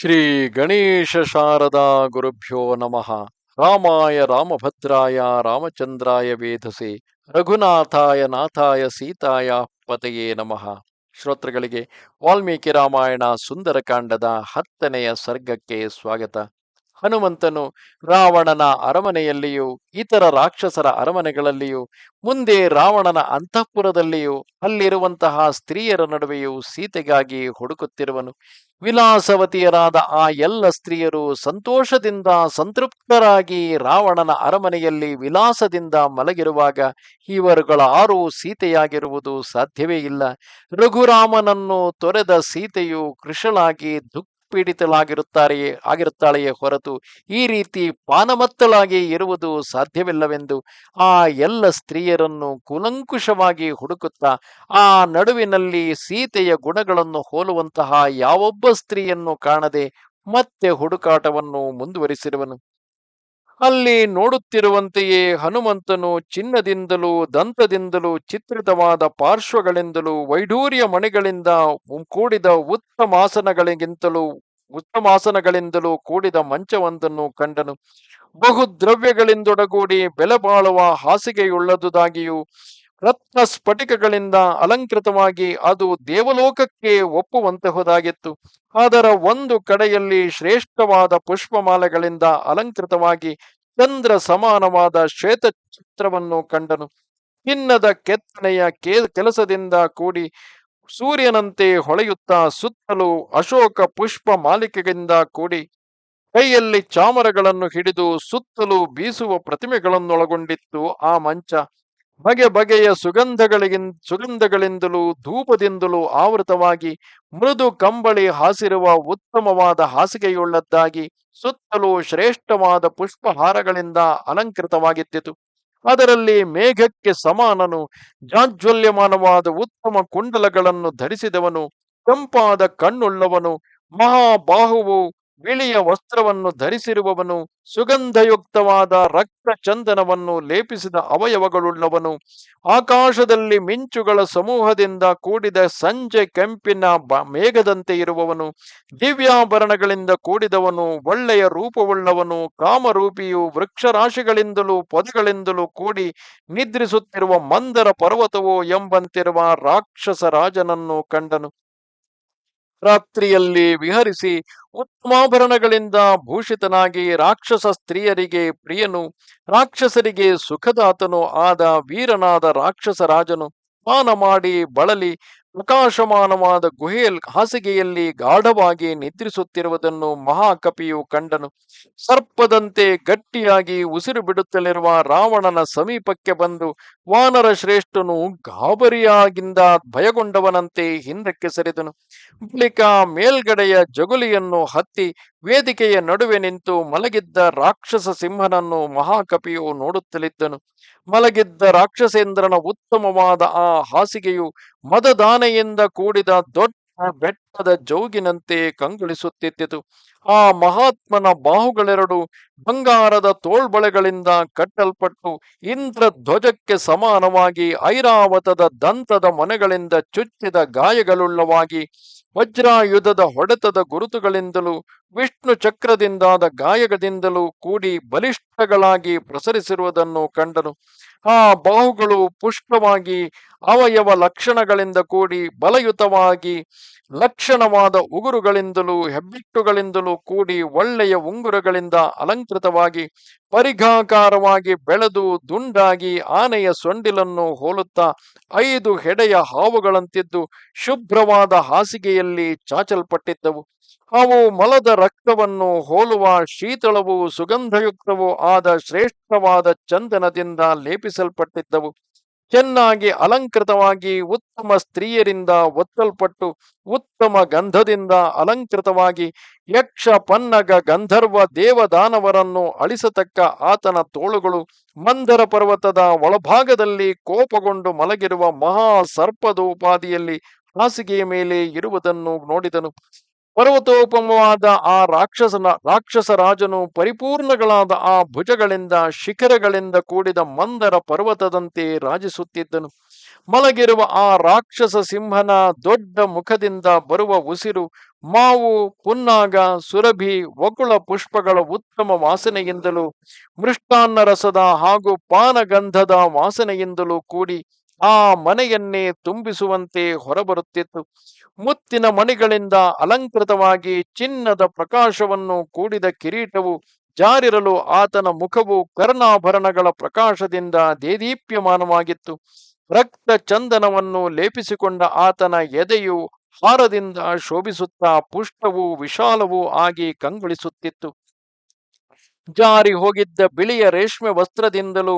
ಶ್ರೀ ಗಣೇಶ ಶಾರದಾ ಗುರುಭ್ಯೋ ನಮಃ. ರಾಮಾಯ ರಾಮಭದ್ರಾಯ, ರಾಮಚಂದ್ರಾಯ ವೇಧಸೆ ರಘುನಾಥಾಯ, ನಾಥಾಯ, ಸೀತಾಯ ಪತೆಯೇ ನಮಃ. ಶ್ರೋತೃಗಳಿಗೆ ವಾಲ್ಮೀಕಿ ರಾಮಾಯಣ ಸುಂದರಕಾಂಡದ ಹತ್ತನೆಯ ಸರ್ಗಕ್ಕೆ ಸ್ವಾಗತ. ಹನುಮಂತನು ರಾವಣನ ಅರಮನೆಯಲ್ಲಿಯೂ, ಇತರ ರಾಕ್ಷಸರ ಅರಮನೆಗಳಲ್ಲಿಯೂ, ಮುಂದೆ ರಾವಣನ ಅಂತಃಪುರದಲ್ಲಿಯೂ, ಅಲ್ಲಿರುವಂತಹ ಸ್ತ್ರೀಯರ ನಡುವೆಯೂ ಸೀತೆಗಾಗಿ ಹುಡುಕುತ್ತಿರುವನು. ವಿಲಾಸವತಿಯರಾದ ಆ ಎಲ್ಲ ಸ್ತ್ರೀಯರು ಸಂತೋಷದಿಂದ ಸಂತೃಪ್ತರಾಗಿ ರಾವಣನ ಅರಮನೆಯಲ್ಲಿ ವಿಲಾಸದಿಂದ ಮಲಗಿರುವಾಗ ಇವರುಗಳ ಆರು ಸೀತೆಯಾಗಿರುವುದು ಸಾಧ್ಯವೇ ಇಲ್ಲ. ರಘುರಾಮನನ್ನು ತೊರೆದ ಸೀತೆಯು ಕೃಷಳಾಗಿ ದುಃಖ ಪೀಡಿತಳಾಗಿರುತ್ತಾರೆಯೇ ಆಗಿರುತ್ತಾಳೆಯೇ ಹೊರತು ಈ ರೀತಿ ಪಾನಮತ್ತಳಾಗಿ ಇರುವುದು ಸಾಧ್ಯವಿಲ್ಲವೆಂದು ಆ ಎಲ್ಲ ಸ್ತ್ರೀಯರನ್ನು ಕುಲಂಕುಷವಾಗಿ ಹುಡುಕುತ್ತಾ ಆ ನಡುವಿನಲ್ಲಿ ಸೀತೆಯ ಗುಣಗಳನ್ನು ಹೋಲುವಂತಹ ಯಾವೊಬ್ಬ ಸ್ತ್ರೀಯನ್ನು ಕಾಣದೆ ಮತ್ತೆ ಹುಡುಕಾಟವನ್ನು ಮುಂದುವರಿಸಿರುವನು ಅಲ್ಲಿ ನೋಡುತ್ತಿರುವಂತೆಯೇ ಹನುಮಂತನು ಚಿನ್ನದಿಂದಲೂ ದಂತದಿಂದಲೂ ಚಿತ್ರಿತವಾದ ಪಾರ್ಶ್ವಗಳಿಂದಲೂ ವೈಡೂರ್ಯ ಮಣಿಗಳಿಂದ ಕೂಡಿದ ಉತ್ತಮಾಸನಗಳಿಗಿಂತಲೂ ಉತ್ತಮಾಸನಗಳಿಂದಲೂ ಕೂಡಿದ ಮಂಚವೊಂದನ್ನು ಕಂಡನು. ಬಹು ದ್ರವ್ಯಗಳಿಂದೊಡಗೂಡಿ ಬೆಲೆ ಬಾಳುವ ಹಾಸಿಗೆಯುಳ್ಳದುದಾಗಿಯೂ ರತ್ನ ಸ್ಫಟಿಕಗಳಿಂದ ಅಲಂಕೃತವಾಗಿ ಅದು ದೇವಲೋಕಕ್ಕೆ ಒಪ್ಪುವಂತಹುದಾಗಿತ್ತು ಅದರ ಒಂದು ಕಡೆಯಲ್ಲಿ ಶ್ರೇಷ್ಠವಾದ ಪುಷ್ಪಮಾಲೆಗಳಿಂದ ಅಲಂಕೃತವಾಗಿ ಚಂದ್ರ ಸಮಾನವಾದ ಶ್ವೇತ ಚಿತ್ರವನ್ನು ಕಂಡನು. ಚಿನ್ನದ ಕೆತ್ತನೆಯ ಕೆಲಸದಿಂದ ಕೂಡಿ ಸೂರ್ಯನಂತೆ ಹೊಳೆಯುತ್ತಾ ಸುತ್ತಲೂ ಅಶೋಕ ಪುಷ್ಪ ಮಾಲಿಕೆಯಿಂದ ಕೂಡಿ ಕೈಯಲ್ಲಿ ಚಾಮರಗಳನ್ನು ಹಿಡಿದು ಸುತ್ತಲೂ ಬೀಸುವ ಪ್ರತಿಮೆಗಳನ್ನೊಳಗೊಂಡಿತ್ತು ಆ ಮಂಚ. ಬಗೆ ಬಗೆಯ ಸುಗಂಧಗಳಿಗಿನ್, ಸುಗಂಧಗಳಿಂದಲೂ ಧೂಪದಿಂದಲೂ ಆವೃತವಾಗಿ ಮೃದು ಕಂಬಳಿ ಹಾಸಿರುವ ಉತ್ತಮವಾದ ಹಾಸಿಗೆಯುಳ್ಳದ್ದಾಗಿ ಸುತ್ತಲೂ ಶ್ರೇಷ್ಠವಾದ ಪುಷ್ಪಹಾರಗಳಿಂದ ಅಲಂಕೃತವಾಗಿತ್ತಿತು. ಅದರಲ್ಲಿ ಮೇಘಕ್ಕೆ ಸಮಾನನು, ಜಾಜ್ವಲ್ಯಮಾನವಾದ ಉತ್ತಮ ಕುಂಡಲಗಳನ್ನು ಧರಿಸಿದವನು, ಕೆಂಪಾದ ಕಣ್ಣುಳ್ಳವನು, ಮಹಾಬಾಹುವು ಬಿಳಿಯ ವಸ್ತ್ರವನ್ನು ಧರಿಸಿರುವವನು, ಸುಗಂಧಯುಕ್ತವಾದ ರಕ್ತ ಚಂದನವನ್ನು ಲೇಪಿಸಿದ ಅವಯವಗಳುಳ್ಳವನು, ಆಕಾಶದಲ್ಲಿ ಮಿಂಚುಗಳ ಸಮೂಹದಿಂದ ಕೂಡಿದ ಸಂಜೆ ಕೆಂಪಿನ ಮೇಘದಂತೆ ಇರುವವನು, ದಿವ್ಯಾಭರಣಗಳಿಂದ ಕೂಡಿದವನು, ಒಳ್ಳೆಯ ರೂಪವುಳ್ಳವನು, ಕಾಮರೂಪಿಯು ವೃಕ್ಷರಾಶಿಗಳಿಂದಲೂ ಪೊದೆಗಳಿಂದಲೂ ಕೂಡಿ ನಿದ್ರಿಸುತ್ತಿರುವ ಮಂದರ ಪರ್ವತವೋ ಎಂಬಂತಿರುವ ರಾಕ್ಷಸ ರಾಜನನ್ನು ಕಂಡನು. ರಾತ್ರಿಯಲ್ಲಿ ವಿಹರಿಸಿ ಉತ್ತಮಾಭರಣಗಳಿಂದ ಭೂಷಿತನಾಗಿ ರಾಕ್ಷಸ ಸ್ತ್ರೀಯರಿಗೆ ಪ್ರಿಯನು, ರಾಕ್ಷಸರಿಗೆ ಸುಖದಾತನು ಆದ ವೀರನಾದ ರಾಕ್ಷಸ ರಾಜನು ಪಾನ ಮಾಡಿ ಬಳಲಿ ಪ್ರಕಾಶಮಾನವಾದ ಗುಹೆಯಲ್ಲಿ ಹಾಸಿಗೆಯಲ್ಲಿ ಗಾಢವಾಗಿ ನಿದ್ರಿಸುತ್ತಿರುವುದನ್ನು ಮಹಾಕಪಿಯು ಕಂಡನು. ಸರ್ಪದಂತೆ ಗಟ್ಟಿಯಾಗಿ ಉಸಿರು ಬಿಡುತ್ತಲಿರುವ ರಾವಣನ ಸಮೀಪಕ್ಕೆ ಬಂದು ವಾನರ ಶ್ರೇಷ್ಠನು ಗಾಬರಿಯಾಗಿಂದ ಭಯಗೊಂಡವನಂತೆ ಹಿಂದಕ್ಕೆ ಸರಿದನು. ಬಳಿಕ ಮೇಲ್ಗಡೆಯ ಜಗುಲಿಯನ್ನು ಹತ್ತಿ ವೇದಿಕೆಯ ನಡುವೆ ನಿಂತು ಮಲಗಿದ್ದ ರಾಕ್ಷಸ ಸಿಂಹನನ್ನು ಮಹಾಕಪಿಯು ನೋಡುತ್ತಲಿದ್ದನು. ಮಲಗಿದ್ದ ರಾಕ್ಷಸೇಂದ್ರನ ಉತ್ತಮವಾದ ಆ ಹಾಸಿಗೆಯು ಮದದಾನೆಯಿಂದ ಕೂಡಿದ ದೊಡ್ಡ ಬೆಟ್ಟದ ಜೌಗಿನಂತೆ ಕಂಗೊಳಿಸುತ್ತಿದ್ದಿತು ಆ ಮಹಾತ್ಮನ ಬಾಹುಗಳೆರಡು ಬಂಗಾರದ ತೋಳ್ಬಳೆಗಳಿಂದ ಕಟ್ಟಲ್ಪಟ್ಟು ಇಂದ್ರ ಧ್ವಜಕ್ಕೆ ಸಮಾನವಾಗಿ ಐರಾವತದ ದಂತದ ಮೊನೆಗಳಿಂದ ಚುಚ್ಚಿದ ಗಾಯಗಳುಳ್ಳವಾಗಿ ವಜ್ರಾಯುಧದ ಹೊಡೆತದ ಗುರುತುಗಳಿಂದಲೂ ವಿಷ್ಣು ಚಕ್ರದಿಂದಾದ ಗಾಯಗದಿಂದಲೂ ಕೂಡಿ ಬಲಿಷ್ಠಗಳಾಗಿ ಪ್ರಸರಿಸಿರುವುದನ್ನು ಕಂಡನು. ಆ ಬಾಹುಗಳು ಪುಷ್ಪವಾಗಿ ಅವಯವ ಲಕ್ಷಣಗಳಿಂದ ಕೂಡಿ ಬಲಯುತವಾಗಿ, ಲಕ್ಷಣವಾದ ಉಗುರುಗಳಿಂದಲೂ ಹೆಬ್ಬಿಟ್ಟುಗಳಿಂದಲೂ ಕೂಡಿ ಒಳ್ಳೆಯ ಉಂಗುರಗಳಿಂದ ಅಲಂಕೃತವಾಗಿ, ಪರಿಘಾಕಾರವಾಗಿ ಬೆಳೆದು ದುಂಡಾಗಿ ಆನೆಯ ಸೊಂಡಿಲನ್ನು ಹೋಲುತ್ತಾ ಐದು ಹೆಡೆಯ ಹಾವುಗಳಂತಿದ್ದು ಶುಭ್ರವಾದ ಹಾಸಿಗೆಯಲ್ಲಿ ಚಾಚಲ್ಪಟ್ಟಿದ್ದವು. ಅವು ಮಲದ ರಕ್ತವನ್ನು ಹೋಲುವ ಶೀತಳವೂ ಸುಗಂಧಯುಕ್ತವೂ ಆದ ಶ್ರೇಷ್ಠವಾದ ಚಂದನದಿಂದ ಲೇಪಿಸಲ್ಪಟ್ಟಿದ್ದವು. ಚೆನ್ನಾಗಿ ಅಲಂಕೃತವಾಗಿ ಉತ್ತಮ ಸ್ತ್ರೀಯರಿಂದ ಒತ್ತಲ್ಪಟ್ಟು ಉತ್ತಮ ಗಂಧದಿಂದ ಅಲಂಕೃತವಾಗಿ ಯಕ್ಷ ಪನ್ನಗ ಗಂಧರ್ವ ದೇವದಾನವರನ್ನು ಅಳಿಸತಕ್ಕ ಆತನ ತೋಳುಗಳು ಮಂದರ ಪರ್ವತದ ಒಳಭಾಗದಲ್ಲಿ ಕೋಪಗೊಂಡು ಮಲಗಿರುವ ಮಹಾ ಸರ್ಪದೋಪಾದಿಯಲ್ಲಿ ಹಾಸಿಗೆಯ ಮೇಲೆ ಇರುವುದನ್ನು ನೋಡಿದನು. ಪರ್ವತೋಪಮವಾದ ಆ ರಾಕ್ಷಸನ, ರಾಕ್ಷಸ ರಾಜನು ಪರಿಪೂರ್ಣಗಳಾದ ಆ ಭುಜಗಳಿಂದ, ಶಿಖರಗಳಿಂದ ಕೂಡಿದ ಮಂದರ ಪರ್ವತದಂತೆ ರಾಜಿಸುತ್ತಿದ್ದನು. ಮಲಗಿರುವ ಆ ರಾಕ್ಷಸ ಸಿಂಹನ ದೊಡ್ಡ ಮುಖದಿಂದ ಬರುವ ಉಸಿರು, ಮಾವು ಪುನ್ನಾಗ ಸುರಭಿ, ವಕುಳ ಪುಷ್ಪಗಳ ಉತ್ತಮ ವಾಸನೆಯಿಂದಲೂ, ಮೃಷ್ಟಾನ್ನ ರಸದ ಹಾಗೂ ಪಾನಗಂಧದ ವಾಸನೆಯಿಂದಲೂ ಕೂಡಿ ಆ ಮನೆಯನ್ನೇ ತುಂಬಿಸುವಂತೆ ಹೊರಬರುತ್ತಿತ್ತು. ಮುತ್ತಿನ ಮಣಿಗಳಿಂದ ಅಲಂಕೃತವಾಗಿ ಚಿನ್ನದ ಪ್ರಕಾಶವನ್ನು ಕೂಡಿದ ಕಿರೀಟವು ಜಾರಿರಲು ಆತನ ಮುಖವು ಕರ್ಣಾಭರಣಗಳ ಪ್ರಕಾಶದಿಂದ ದೇದೀಪ್ಯಮಾನವಾಗಿತ್ತು. ರಕ್ತ ಚಂದನವನ್ನು ಲೇಪಿಸಿಕೊಂಡ ಆತನ ಎದೆಯು ಹಾರದಿಂದ ಶೋಭಿಸುತ್ತಾ ಪುಷ್ಟವೂ ವಿಶಾಲವೂ ಆಗಿ ಕಂಗೊಳಿಸುತ್ತಿತ್ತು. ಜಾರಿ ಹೋಗಿದ್ದ ಬಿಳಿಯ ರೇಷ್ಮೆ ವಸ್ತ್ರದಿಂದಲೂ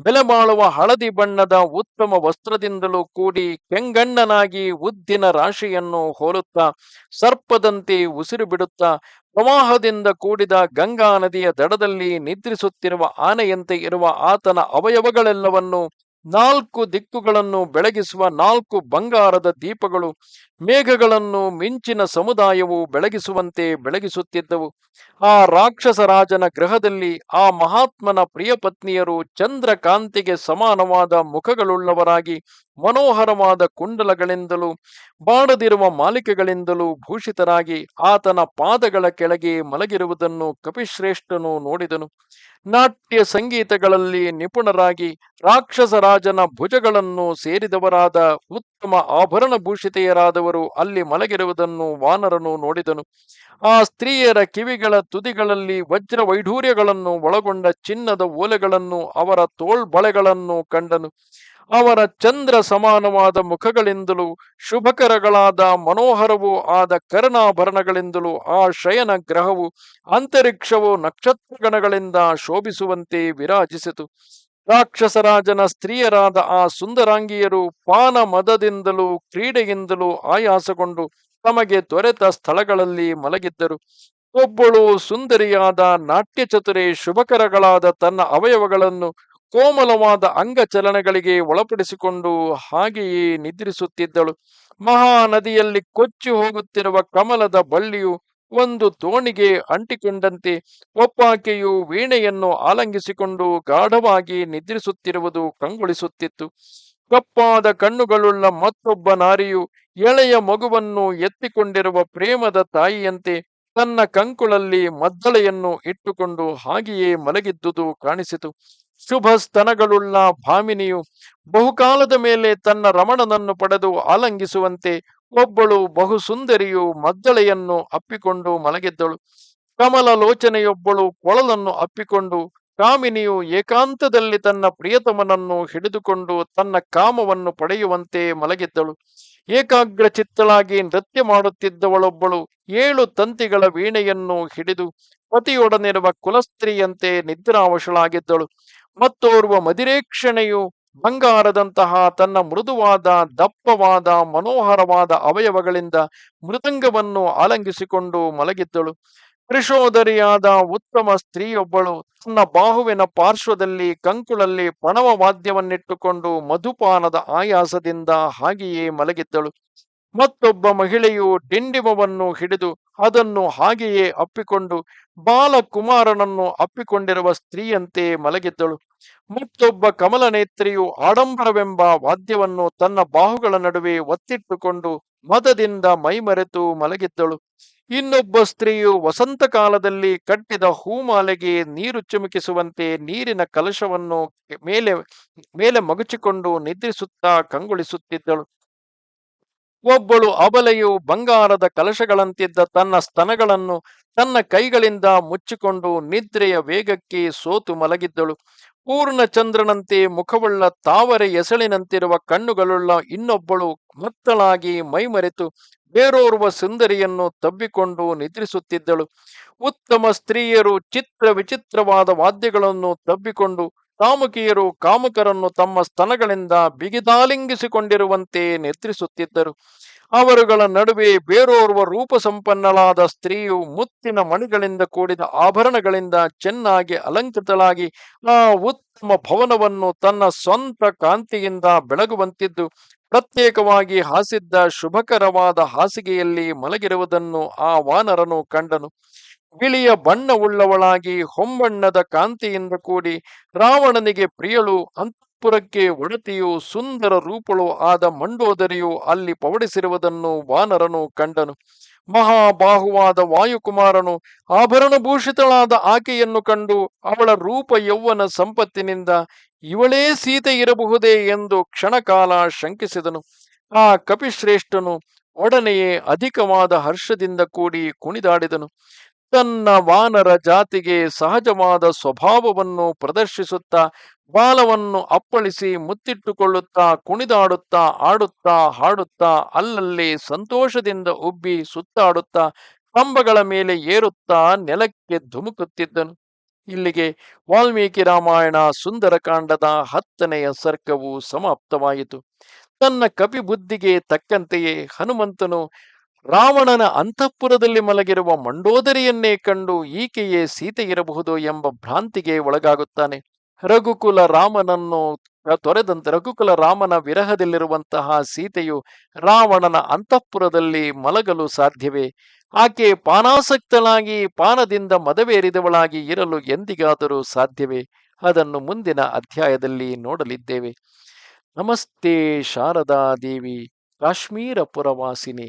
ಬೆಲೆ ಬಾಳುವ ಹಳದಿ ಬಣ್ಣದ ಉತ್ತಮ ವಸ್ತ್ರದಿಂದಲೂ ಕೂಡಿ ಕೆಂಗಣ್ಣನಾಗಿ ಉದ್ದಿನ ರಾಶಿಯನ್ನು ಹೋಲುತ್ತಾ, ಸರ್ಪದಂತೆ ಉಸಿರು ಬಿಡುತ್ತಾ ಪ್ರವಾಹದಿಂದ ಕೂಡಿದ ಗಂಗಾ ನದಿಯ ದಡದಲ್ಲಿ ನಿದ್ರಿಸುತ್ತಿರುವ ಆನೆಯಂತೆ ಇರುವ ಆತನ ಅವಯವಗಳೆಲ್ಲವನ್ನು ನಾಲ್ಕು ದಿಕ್ಕುಗಳನ್ನು ಬೆಳಗಿಸುವ ನಾಲ್ಕು ಬಂಗಾರದ ದೀಪಗಳು, ಮೇಘಗಳನ್ನು ಮಿಂಚಿನ ಸಮುದಾಯವು ಬೆಳಗಿಸುವಂತೆ ಬೆಳಗಿಸುತ್ತಿದ್ದವು. ಆ ರಾಕ್ಷಸ ರಾಜನ ಗೃಹದಲ್ಲಿ ಆ ಮಹಾತ್ಮನ ಪ್ರಿಯ ಪತ್ನಿಯರು ಚಂದ್ರಕಾಂತಿಗೆ ಸಮಾನವಾದ ಮುಖಗಳುಳ್ಳವರಾಗಿ ಮನೋಹರವಾದ ಕುಂಡಲಗಳಿಂದಲೂ ಬಾಡದಿರುವ ಮಾಲಿಕೆಗಳಿಂದಲೂ ಭೂಷಿತರಾಗಿ ಆತನ ಪಾದಗಳ ಕೆಳಗೆ ಮಲಗಿರುವುದನ್ನು ಕಪಿಶ್ರೇಷ್ಠನು ನೋಡಿದನು. ನಾಟ್ಯ ಸಂಗೀತಗಳಲ್ಲಿ ನಿಪುಣರಾಗಿ ರಾಕ್ಷಸ ರಾಜನ ಭುಜಗಳನ್ನು ಸೇರಿದವರಾದ ಉತ್ತಮ ಆಭರಣ ಭೂಷಿತೆಯರಾದವರು ಅಲ್ಲಿ ಮಲಗಿರುವುದನ್ನು ವಾನರನು ನೋಡಿದನು. ಆ ಸ್ತ್ರೀಯರ ಕಿವಿಗಳ ತುದಿಗಳಲ್ಲಿ ವಜ್ರ ವೈಢೂರ್ಯಗಳನ್ನು ಒಳಗೊಂಡ ಚಿನ್ನದ ಓಲೆಗಳನ್ನು ಅವರ ತೋಳ್ಬಳೆಗಳನ್ನು ಕಂಡನು. ಅವರ ಚಂದ್ರ ಸಮಾನವಾದ ಮುಖಗಳಿಂದಲೂ, ಶುಭಕರಗಳಾದ ಮನೋಹರವೂ ಆದ ಕರ್ಣಾಭರಣಗಳಿಂದಲೂ ಆ ಶಯನ ಗ್ರಹವು ಅಂತರಿಕ್ಷವು ನಕ್ಷತ್ರಗಣಗಳಿಂದ ಶೋಭಿಸುವಂತೆ ವಿರಾಜಿಸಿತು. ರಾಕ್ಷಸರಾಜನ ಸ್ತ್ರೀಯರಾದ ಆ ಸುಂದರಾಂಗಿಯರು ಪಾನ ಮದದಿಂದಲೂ ಕ್ರೀಡೆಯಿಂದಲೂ ಆಯಾಸಗೊಂಡು ತಮಗೆ ದೊರೆತ ಸ್ಥಳಗಳಲ್ಲಿ ಮಲಗಿದ್ದರು. ಒಬ್ಬಳು ಸುಂದರಿಯಾದ ನಾಟ್ಯ ಚತುರೆ ಶುಭಕರಗಳಾದ ತನ್ನ ಅವಯವಗಳನ್ನು ಕೋಮಲವಾದ ಅಂಗಚಲನಗಳಿಗೆ ಒಳಪಡಿಸಿಕೊಂಡು ಹಾಗೆಯೇ ನಿದ್ರಿಸುತ್ತಿದ್ದಳು. ಮಹಾನದಿಯಲ್ಲಿ ಕೊಚ್ಚಿ ಹೋಗುತ್ತಿರುವ ಕಮಲದ ಬಳ್ಳಿಯು ಒಂದು ತೋಣಿಗೆ ಅಂಟಿಕೊಂಡಂತೆ ಒಪ್ಪಾಕೆಯು ವೀಣೆಯನ್ನು ಆಲಂಗಿಸಿಕೊಂಡು ಗಾಢವಾಗಿ ನಿದ್ರಿಸುತ್ತಿರುವುದು ಕಂಗೊಳಿಸುತ್ತಿತ್ತು. ಕಪ್ಪಾದ ಕಣ್ಣುಗಳುಳ್ಳ ಮತ್ತೊಬ್ಬ ನಾರಿಯು ಎಳೆಯ ಮಗುವನ್ನು ಎತ್ತಿಕೊಂಡಿರುವ ಪ್ರೇಮದ ತಾಯಿಯಂತೆ ತನ್ನ ಕಂಕುಳಲ್ಲಿ ಮದ್ದಳೆಯನ್ನು ಇಟ್ಟುಕೊಂಡು ಹಾಗೆಯೇ ಮಲಗಿದ್ದುದು ಕಾಣಿಸಿತು. ಶುಭ ಸ್ತನಗಳುಳ್ಳ ಭಾಮಿನಿಯು ಬಹುಕಾಲದ ಮೇಲೆ ತನ್ನ ರಮಣನನ್ನು ಪಡೆದು ಆಲಂಗಿಸುವಂತೆ ಒಬ್ಬಳು ಬಹು ಸುಂದರಿಯು ಮದ್ದಳೆಯನ್ನು ಅಪ್ಪಿಕೊಂಡು ಮಲಗಿದ್ದಳು. ಕಮಲ ಲೋಚನೆಯೊಬ್ಬಳು ಕೊಳಲನ್ನು ಅಪ್ಪಿಕೊಂಡು ಕಾಮಿನಿಯು ಏಕಾಂತದಲ್ಲಿ ತನ್ನ ಪ್ರಿಯತಮನನ್ನು ಹಿಡಿದುಕೊಂಡು ತನ್ನ ಕಾಮವನ್ನು ಪಡೆಯುವಂತೆ ಮಲಗಿದ್ದಳು. ಏಕಾಗ್ರ ಚಿತ್ತಳಾಗಿ ನೃತ್ಯ ಮಾಡುತ್ತಿದ್ದವಳೊಬ್ಬಳು ಏಳು ತಂತಿಗಳ ವೀಣೆಯನ್ನು ಹಿಡಿದು ಪತಿಯೊಡನಿರುವ ಕುಲಸ್ತ್ರೀಯಂತೆ ನಿದ್ರಾವಶಳಾಗಿದ್ದಳು. ಮತ್ತೋರ್ವ ಮದಿರೇಕ್ಷಣೆಯು ಬಂಗಾರದಂತಹ ತನ್ನ ಮೃದುವಾದ, ದಪ್ಪವಾದ, ಮನೋಹರವಾದ ಅವಯವಗಳಿಂದ ಮೃದಂಗವನ್ನು ಆಲಂಗಿಸಿಕೊಂಡು ಮಲಗಿದ್ದಳು. ಕೃಷೋದರಿಯಾದ ಉತ್ತಮ ಸ್ತ್ರೀಯೊಬ್ಬಳು ತನ್ನ ಬಾಹುವಿನ ಪಾರ್ಶ್ವದಲ್ಲಿ ಕಂಕುಳಲ್ಲಿ ಪಣವ ವಾದ್ಯವನ್ನಿಟ್ಟುಕೊಂಡು ಮಧುಪಾನದ ಆಯಾಸದಿಂದ ಹಾಗೆಯೇ ಮಲಗಿದ್ದಳು. ಮತ್ತೊಬ್ಬ ಮಹಿಳೆಯು ಡಿಂಡಿಮವನ್ನು ಹಿಡಿದು ಅದನ್ನು ಹಾಗೆಯೇ ಅಪ್ಪಿಕೊಂಡು ಬಾಲಕುಮಾರನನ್ನು ಅಪ್ಪಿಕೊಂಡಿರುವ ಸ್ತ್ರೀಯಂತೆ ಮಲಗಿದ್ದಳು. ಮತ್ತೊಬ್ಬ ಕಮಲನೇತ್ರಿಯು ಆಡಂಬರವೆಂಬ ವಾದ್ಯವನ್ನು ತನ್ನ ಬಾಹುಗಳ ನಡುವೆ ಒತ್ತಿಟ್ಟುಕೊಂಡು ಮದದಿಂದ ಮೈಮರೆತು ಮಲಗಿದ್ದಳು. ಇನ್ನೊಬ್ಬ ಸ್ತ್ರೀಯು ವಸಂತ ಕಾಲದಲ್ಲಿ ಕಟ್ಟಿದ ಹೂಮಾಲೆಗೆ ನೀರು ಚಿಮುಕಿಸುವಂತೆ ನೀರಿನ ಕಲಶವನ್ನು ಮೇಲೆ ಮೇಲೆ ಮಗುಚಿಕೊಂಡು ನಿದ್ರಿಸುತ್ತಾ ಕಂಗೊಳಿಸುತ್ತಿದ್ದಳು. ಒಬ್ಬಳು ಅಬಲೆಯು ಬಂಗಾರದ ಕಲಶಗಳಂತಿದ್ದ ತನ್ನ ಸ್ತನಗಳನ್ನು ತನ್ನ ಕೈಗಳಿಂದ ಮುಚ್ಚಿಕೊಂಡು ನಿದ್ರೆಯ ವೇಗಕ್ಕೆ ಸೋತು ಮಲಗಿದ್ದಳು. ಪೂರ್ಣ ಚಂದ್ರನಂತೆ ಮುಖವುಳ್ಳ ತಾವರೆ ಎಸಳಿನಂತಿರುವ ಕಣ್ಣುಗಳುಳ್ಳ ಇನ್ನೊಬ್ಬಳು ಮತ್ತಳಾಗಿ ಮೈಮರೆತು ಬೇರೋರ್ವ ಸುಂದರಿಯನ್ನು ತಬ್ಬಿಕೊಂಡು ನಿದ್ರಿಸುತ್ತಿದ್ದಳು. ಉತ್ತಮ ಸ್ತ್ರೀಯರು ಚಿತ್ರ ವಿಚಿತ್ರವಾದ ವಾದ್ಯಗಳನ್ನು ತಬ್ಬಿಕೊಂಡು ಕಾಮುಕಿಯರು ಕಾಮುಕರನ್ನು ತಮ್ಮ ಸ್ತನಗಳಿಂದ ಬಿಗಿದಾಲಿಂಗಿಸಿಕೊಂಡಿರುವಂತೆ ನೆತ್ರಿಸುತ್ತಿದ್ದರು. ಅವರುಗಳ ನಡುವೆ ಬೇರೋರ್ವ ರೂಪ ಸಂಪನ್ನಳಾದ ಸ್ತ್ರೀಯು ಮುತ್ತಿನ ಮಣಿಗಳಿಂದ ಕೂಡಿದ ಆಭರಣಗಳಿಂದ ಚೆನ್ನಾಗಿ ಅಲಂಕೃತಳಾಗಿ ಆ ಉತ್ತಮ ಭವನವನ್ನು ತನ್ನ ಸ್ವಂತ ಕಾಂತಿಯಿಂದ ಬೆಳಗುವಂತಿದ್ದು, ಪ್ರತ್ಯೇಕವಾಗಿ ಹಾಸಿದ್ದ ಶುಭಕರವಾದ ಹಾಸಿಗೆಯಲ್ಲಿ ಮಲಗಿರುವುದನ್ನು ಆ ವಾನರನು ಕಂಡನು. ಬಿಳಿಯ ಬಣ್ಣವುಳ್ಳವಳಾಗಿ ಹೊಂಬಣ್ಣದ ಕಾಂತಿಯಿಂದ ಕೂಡಿ ರಾವಣನಿಗೆ ಪ್ರಿಯಳು, ಅಂತಃಪುರಕ್ಕೆ ಒಡತಿಯು ಸುಂದರ ರೂಪಳು ಆದ ಮಂಡೋದರಿಯು ಅಲ್ಲಿ ಪವಡಿಸಿರುವುದನ್ನು ವಾನರನು ಕಂಡನು. ಮಹಾಬಾಹುವಾದ ವಾಯುಕುಮಾರನು ಆಭರಣಭೂಷಿತಳಾದ ಆಕೆಯನ್ನು ಕಂಡು ಅವಳ ರೂಪ ಯೌವನ ಸಂಪತ್ತಿನಿಂದ ಇವಳೇ ಸೀತೆ ಇರಬಹುದೇ ಎಂದು ಕ್ಷಣಕಾಲ ಶಂಕಿಸಿದನು. ಆ ಕಪಿಶ್ರೇಷ್ಠನು ಒಡನೆಯೇ ಅಧಿಕವಾದ ಹರ್ಷದಿಂದ ಕೂಡಿ ಕುಣಿದಾಡಿದನು. ತನ್ನ ವಾನರ ಜಾತಿಗೆ ಸಹಜವಾದ ಸ್ವಭಾವವನ್ನು ಪ್ರದರ್ಶಿಸುತ್ತಾ, ಬಾಲವನ್ನು ಅಪ್ಪಳಿಸಿ ಮುತ್ತಿಟ್ಟುಕೊಳ್ಳುತ್ತಾ, ಕುಣಿದಾಡುತ್ತಾ, ಆಡುತ್ತಾ, ಹಾಡುತ್ತಾ, ಅಲ್ಲಲ್ಲಿ ಸಂತೋಷದಿಂದ ಉಬ್ಬಿ ಸುತ್ತಾಡುತ್ತಾ, ಕಂಬಗಳ ಮೇಲೆ ಏರುತ್ತಾ ನೆಲಕ್ಕೆ ಧುಮುಕುತ್ತಿದ್ದನು. ಇಲ್ಲಿಗೆ ವಾಲ್ಮೀಕಿ ರಾಮಾಯಣ ಸುಂದರಕಾಂಡದ ಹತ್ತನೆಯ ಸರ್ಗವು ಸಮಾಪ್ತವಾಯಿತು. ತನ್ನ ಕಪಿ ಬುದ್ಧಿಗೆ ತಕ್ಕಂತೆಯೇ ಹನುಮಂತನು ರಾವಣನ ಅಂತಃಪುರದಲ್ಲಿ ಮಲಗಿರುವ ಮಂಡೋದರಿಯನ್ನೇ ಕಂಡು ಈಕೆಯೇ ಸೀತೆ ಇರಬಹುದು ಎಂಬ ಭ್ರಾಂತಿಗೆ ಒಳಗಾಗುತ್ತಾನೆ. ರಘುಕುಲ ರಾಮನನ್ನು ತೊರೆದಂತೆ ರಘುಕುಲ ರಾಮನ ವಿರಹದಲ್ಲಿರುವಂತಹ ಸೀತೆಯು ರಾವಣನ ಅಂತಃಪುರದಲ್ಲಿ ಮಲಗಲು ಸಾಧ್ಯವೇ? ಆಕೆ ಪಾನಾಸಕ್ತಳಾಗಿ ಪಾನದಿಂದ ಮದವೇರಿದವಳಾಗಿ ಇರಲು ಎಂದಿಗಾದರೂ ಸಾಧ್ಯವೇ? ಅದನ್ನು ಮುಂದಿನ ಅಧ್ಯಾಯದಲ್ಲಿ ನೋಡಲಿದ್ದೇವೆ. ನಮಸ್ತೆ ಶಾರದಾ ದೇವಿ, ಕಾಶ್ಮೀರ ಪುರವಾಸಿನಿ.